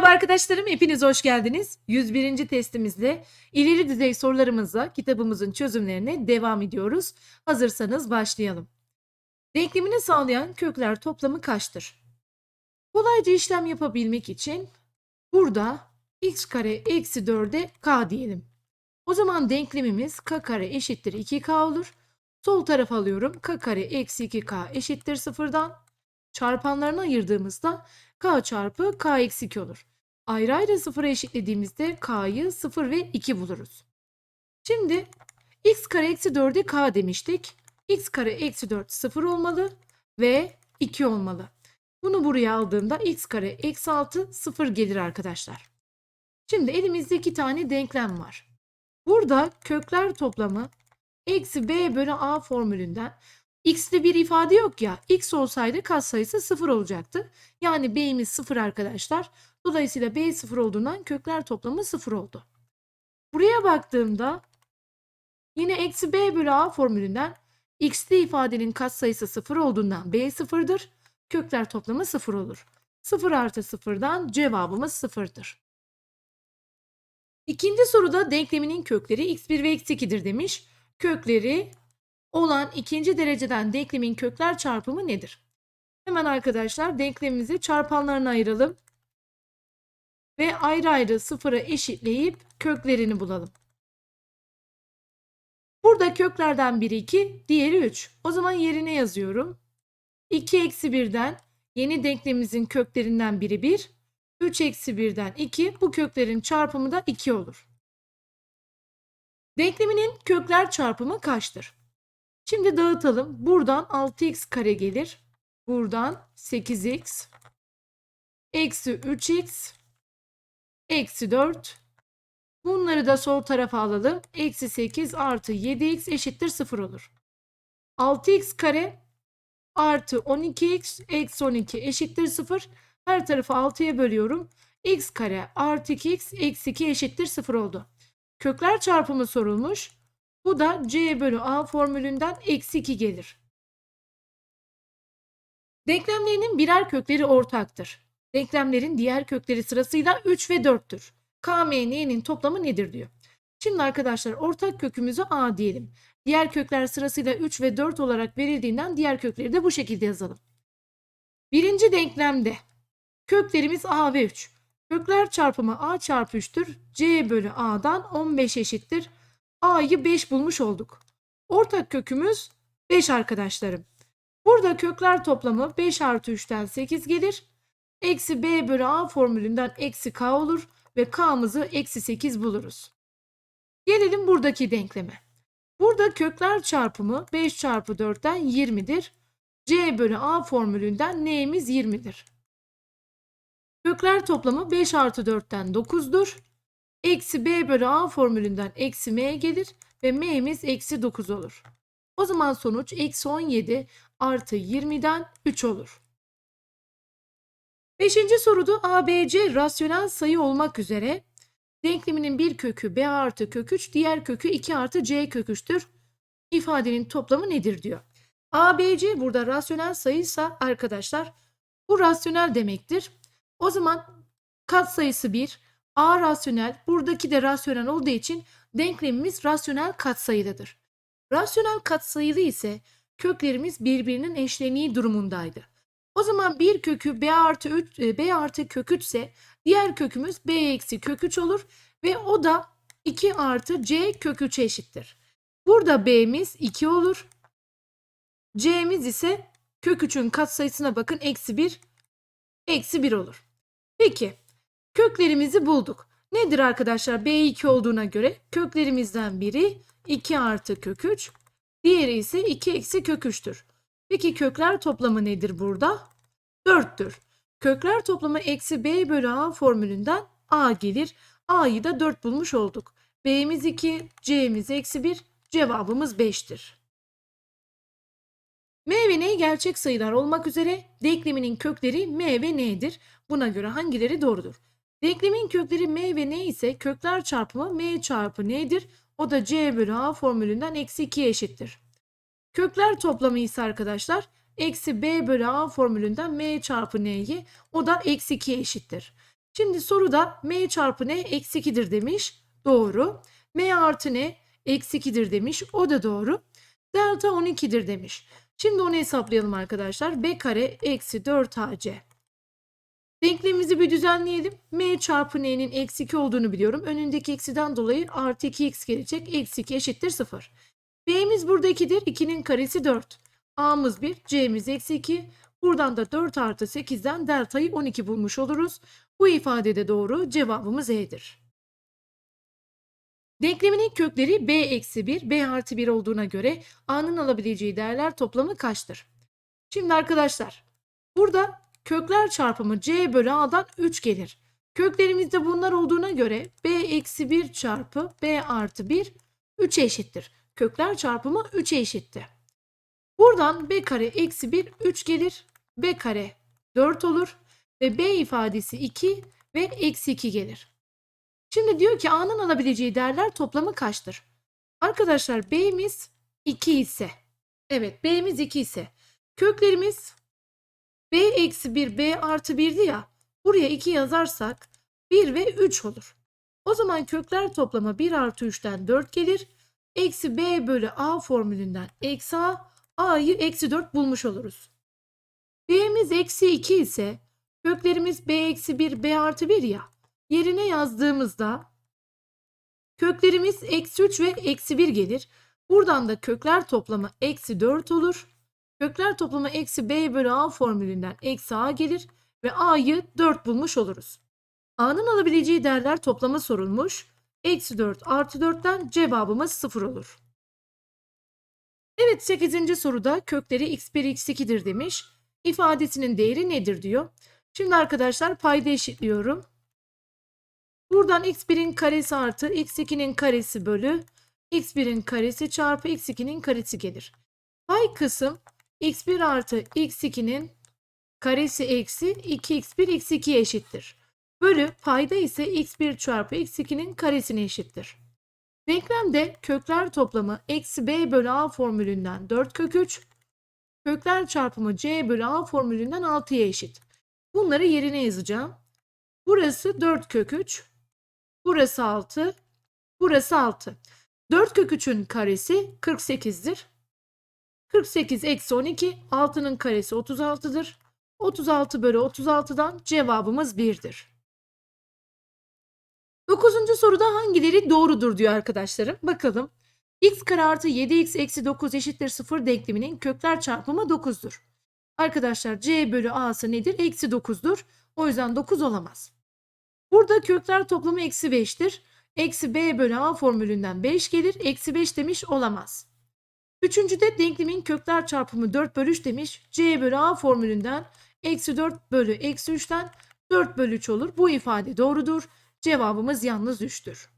Merhaba arkadaşlarım, hepiniz hoş geldiniz. 101. testimizle ileri düzey sorularımızla kitabımızın çözümlerine devam ediyoruz. Hazırsanız başlayalım. Denklemini sağlayan kökler toplamı kaçtır? Kolayca işlem yapabilmek için burada x kare eksi 4'e k diyelim. O zaman denklemimiz k kare eşittir 2k olur. Sol tarafa alıyorum. k kare eksi 2k eşittir sıfırdan. Çarpanlarına ayırdığımızda k çarpı k eksi 2 olur. Ayrı ayrı sıfıra eşitlediğimizde k'yı 0 ve 2 buluruz. Şimdi x kare eksi 4'e k demiştik. x kare eksi 4 0 olmalı ve 2 olmalı. Bunu buraya aldığımda x kare eksi 6 0 gelir arkadaşlar. Şimdi elimizde iki tane denklem var. Burada kökler toplamı eksi b bölü a formülünden x'te bir ifade yok ya. x olsaydı katsayısı 0 olacaktı. Yani b'imiz 0 arkadaşlar. Dolayısıyla b 0 olduğundan kökler toplamı 0 oldu. Buraya baktığımda yine eksi b bölü a formülünden x'te ifadenin katsayısı 0 olduğundan b 0'dır. Kökler toplamı 0 olur. 0 artı 0'dan cevabımız 0'dır. İkinci soruda denkleminin kökleri x1 ve x2'dir demiş. Kökleri olan ikinci dereceden denklemin kökler çarpımı nedir? Hemen arkadaşlar denklemimizi çarpanlarına ayıralım. Ve ayrı ayrı sıfıra eşitleyip köklerini bulalım. Burada köklerden biri 2, diğeri 3. O zaman yerine yazıyorum. 2 eksi 1'den yeni denklemimizin köklerinden biri 1. 3 eksi 1'den 2. Bu köklerin çarpımı da 2 olur. Denkleminin kökler çarpımı kaçtır? Şimdi dağıtalım. Buradan 6x kare gelir. Buradan 8x eksi 3x eksi 4 bunları da sol tarafa alalım. Eksi 8 artı 7x eşittir 0 olur. 6x kare artı 12x eksi 12 eşittir 0. Her tarafı 6'ya bölüyorum. x kare artı 2x eksi 2 eşittir 0 oldu. Kökler çarpımı sorulmuş. Bu da c bölü a formülünden eksi 2 gelir. Denklemlerinin birer kökleri ortaktır. Denklemlerin diğer kökleri sırasıyla 3 ve 4'tür. k, m, n'nin toplamı nedir diyor. Şimdi arkadaşlar ortak kökümüzü a diyelim. Diğer kökler sırasıyla 3 ve 4 olarak verildiğinden diğer kökleri de bu şekilde yazalım. Birinci denklemde köklerimiz a ve 3. Kökler çarpımı a çarpı 3'tür. c bölü a'dan 15 eşittir. A'yı 5 bulmuş olduk. Ortak kökümüz 5 arkadaşlarım. Burada kökler toplamı 5 artı 3'ten 8 gelir. Eksi b bölü a formülünden eksi k olur ve k'mızı eksi 8 buluruz. Gelelim buradaki denkleme. Burada kökler çarpımı 5 çarpı 4'ten 20'dir. c bölü a formülünden n'imiz 20'dir. Kökler toplamı 5 artı 4'ten 9'dur. Eksi b bölü a formülünden eksi m gelir ve m'miz eksi 9 olur. O zaman sonuç eksi 17 artı 20'den 3 olur. Beşinci soruda ABC rasyonel sayı olmak üzere denkleminin bir kökü b artı kök 3 diğer kökü 2 artı c kök 3'tür. İfadenin toplamı nedir diyor. ABC burada rasyonel sayıysa arkadaşlar bu rasyonel demektir. O zaman katsayısı 1, A rasyonel, buradaki de rasyonel olduğu için denklemimiz rasyonel katsayılıdır. Rasyonel katsayılı ise köklerimiz birbirinin eşleniği durumundaydı. O zaman bir kökü b artı 3, b artı kök 3 ise diğer kökümüz b eksi kök 3 olur ve o da 2 artı c kök 3'e eşittir. Burada b'miz 2 olur. c'miz ise kök 3'ün katsayısına bakın eksi 1 eksi 1 olur. Peki köklerimizi bulduk. Nedir arkadaşlar? B2 olduğuna göre köklerimizden biri 2 artı kök 3. Diğeri ise 2 eksi kök 3'tür. Peki kökler toplamı nedir burada? 4'tür. Kökler toplamı eksi b bölü a formülünden a gelir. a'yı da 4 bulmuş olduk. b'miz 2, c'miz eksi 1, cevabımız 5'tir. M ve N gerçek sayılar olmak üzere denkleminin kökleri M ve N'dir. Buna göre hangileri doğrudur? Denklemin kökleri M ve N ise kökler çarpımı M çarpı N'dir. O da C bölü A formülünden eksi 2'ye eşittir. Kökler toplamı ise arkadaşlar eksi B bölü A formülünden M çarpı N'yi o da eksi 2'ye eşittir. Şimdi soruda m çarpı ne? Eksi 2'dir demiş. Doğru. m artı ne? Eksi 2'dir demiş. O da doğru. Delta 12'dir demiş. Şimdi onu hesaplayalım arkadaşlar. b kare eksi 4ac. Denklemimizi bir düzenleyelim. m çarpı n'nin eksi 2 olduğunu biliyorum. Önündeki eksiden dolayı artı 2x gelecek. Eksi 2 eşittir 0. b'miz burada 2'dir. 2'nin karesi 4. a'mız 1, c'miz eksi 2. Buradan da 4 artı 8'den deltayı 12 bulmuş oluruz. Bu ifade de doğru. Cevabımız E'dir. Denklemin kökleri b eksi 1, b artı 1 olduğuna göre a'nın alabileceği değerler toplamı kaçtır? Şimdi arkadaşlar burada kökler çarpımı c bölü a'dan 3 gelir. Köklerimizde bunlar olduğuna göre b eksi 1 çarpı b artı 1 3'e eşittir. Kökler çarpımı 3'e eşitti. Buradan b kare eksi 1 3 gelir. b kare 4 olur ve b ifadesi 2 ve eksi 2 gelir. Şimdi diyor ki a'nın alabileceği değerler toplamı kaçtır? Arkadaşlar b'miz 2 ise evet b'miz 2 ise köklerimiz b eksi 1 b artı 1'di ya buraya 2 yazarsak 1 ve 3 olur. O zaman kökler toplamı 1 artı 3'ten 4 gelir. Eksi b bölü a formülünden eksi a a'yı eksi 4 bulmuş oluruz. b'miz eksi 2 ise köklerimiz b eksi 1 b artı 1 ya yerine yazdığımızda köklerimiz eksi 3 ve eksi 1 gelir. Buradan da kökler toplamı eksi 4 olur. Kökler toplamı eksi b bölü a formülünden eksi a gelir ve a'yı 4 bulmuş oluruz. a'nın alabileceği değerler toplamı sorulmuş. Eksi 4 artı 4'ten cevabımız 0 olur. Evet 8. soruda kökleri x1 x2'dir demiş. İfadesinin değeri nedir diyor. Şimdi arkadaşlar payda eşitliyorum. Buradan x1'in karesi artı x2'nin karesi bölü x1'in karesi çarpı x2'nin karesi gelir. Pay kısım x1 artı x2'nin karesi eksi 2x1 x2'ye eşittir. Bölü payda ise x1 çarpı x2'nin karesine eşittir. Denklemde kökler toplamı eksi b bölü a formülünden 4 kök 3, kökler çarpımı c bölü a formülünden 6'ya eşit. Bunları yerine yazacağım. Burası 4 kök 3, burası 6, burası 6. 4 kök 3'ün karesi 48'dir. 48 eksi 12, 6'nın karesi 36'dır. 36 bölü 36'dan cevabımız 1'dir. Dokuzuncu soruda hangileri doğrudur diyor arkadaşlarım. Bakalım. x kare artı 7x eksi 9 eşittir 0 denkleminin kökler çarpımı 9'dur. Arkadaşlar c bölü a'sı nedir? Eksi 9'dur. O yüzden 9 olamaz. Burada kökler toplamı eksi 5'tir. Eksi b bölü a formülünden 5 gelir. Eksi 5 demiş olamaz. Üçüncüde denklemin kökler çarpımı 4 bölü 3 demiş. c bölü a formülünden eksi 4 bölü eksi 3'ten 4 bölü 3 olur. Bu ifade doğrudur. Cevabımız yalnız 3'tür.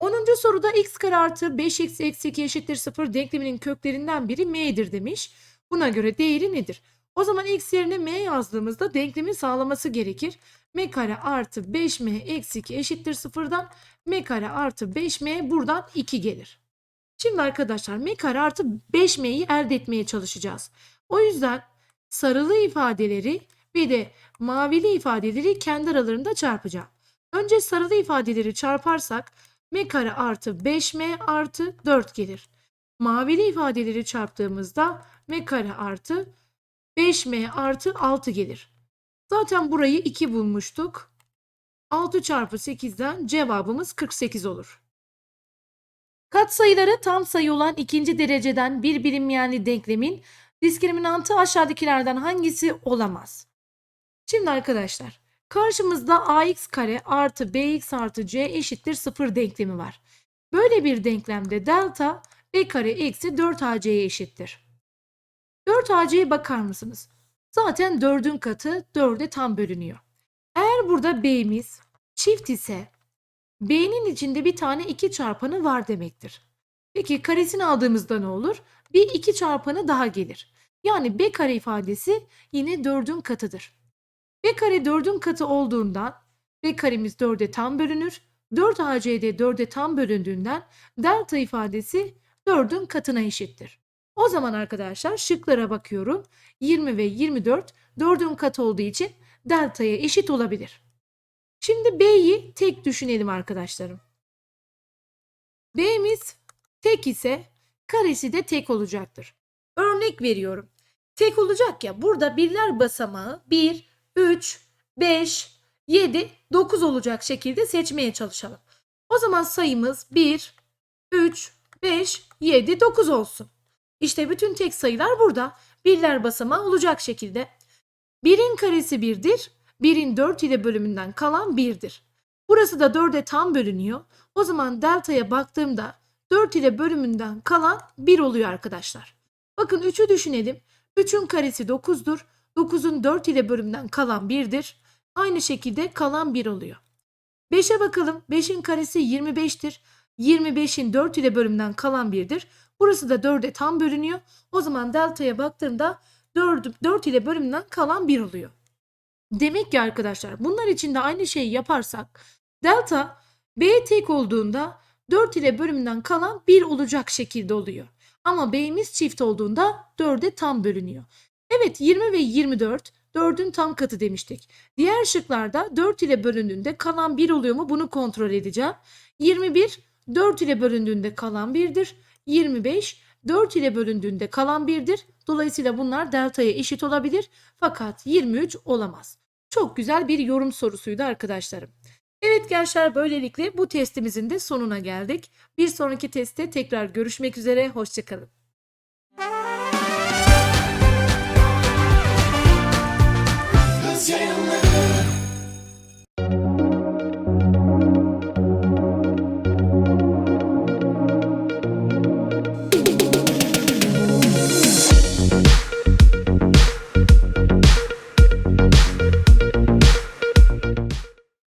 10. soruda x kare artı 5x eksi 2 eşittir 0 denkleminin köklerinden biri m'dir demiş. Buna göre değeri nedir? O zaman x yerine m yazdığımızda denklemin sağlaması gerekir. m kare artı 5m eksi 2 eşittir 0'dan m kare artı 5m buradan 2 gelir. Şimdi arkadaşlar m kare artı 5m'yi elde etmeye çalışacağız. O yüzden sarılı ifadeleri bir de mavili ifadeleri kendi aralarında çarpacağım. Önce sarılı ifadeleri çarparsak m kare artı 5m artı 4 gelir. Mavili ifadeleri çarptığımızda m kare artı 5m artı 6 gelir. Zaten burayı 2 bulmuştuk. 6 çarpı 8'den cevabımız 48 olur. Katsayıları tam sayı olan ikinci dereceden bir bilinmeyenli denklemin diskriminantı aşağıdakilerden hangisi olamaz? Şimdi arkadaşlar karşımızda ax kare artı bx artı c eşittir 0 denklemi var. Böyle bir denklemde delta b kare eksi 4ac'ye eşittir. 4ac'ye bakar mısınız? Zaten 4'ün katı 4'e tam bölünüyor. Eğer burada b'miz çift ise b'nin içinde bir tane 2 çarpanı var demektir. Peki karesini aldığımızda ne olur? Bir 2 çarpanı daha gelir. Yani b kare ifadesi yine 4'ün katıdır. B kare 4'ün katı olduğundan B karemiz 4'e tam bölünür. 4 AC'de 4'e tam bölündüğünden delta ifadesi 4'ün katına eşittir. O zaman arkadaşlar şıklara bakıyorum. 20 ve 24 4'ün katı olduğu için delta'ya eşit olabilir. Şimdi B'yi tek düşünelim arkadaşlarım. B'miz tek ise karesi de tek olacaktır. Örnek veriyorum. Tek olacak ya burada birler basamağı 1, 3, 5, 7, 9 olacak şekilde seçmeye çalışalım. O zaman sayımız 1, 3, 5, 7, 9 olsun. İşte bütün tek sayılar burada. Birler basamağı olacak şekilde. 1'in karesi 1'dir. 1'in 4 ile bölümünden kalan 1'dir. Burası da 4'e tam bölünüyor. O zaman delta'ya baktığımda 4 ile bölümünden kalan 1 oluyor arkadaşlar. Bakın 3'ü düşünelim. 3'ün karesi 9'dur. 9'un 4 ile bölümünden kalan 1'dir. Aynı şekilde kalan 1 oluyor. 5'e bakalım. 5'in karesi 25'tir. 25'in 4 ile bölümünden kalan 1'dir. Burası da 4'e tam bölünüyor. O zaman delta'ya baktığımda 4, 4 ile bölümünden kalan 1 oluyor. Demek ki arkadaşlar bunlar için de aynı şeyi yaparsak delta b tek olduğunda 4 ile bölümünden kalan 1 olacak şekilde oluyor. Ama b'miz çift olduğunda 4'e tam bölünüyor. Evet 20 ve 24 4'ün tam katı demiştik. Diğer şıklarda 4 ile bölündüğünde kalan 1 oluyor mu bunu kontrol edeceğim. 21 4 ile bölündüğünde kalan 1'dir. 25 4 ile bölündüğünde kalan 1'dir. Dolayısıyla bunlar delta'ya eşit olabilir fakat 23 olamaz. Çok güzel bir yorum sorusuydu arkadaşlarım. Evet gençler böylelikle bu testimizin de sonuna geldik. Bir sonraki testte tekrar görüşmek üzere. Hoşçakalın.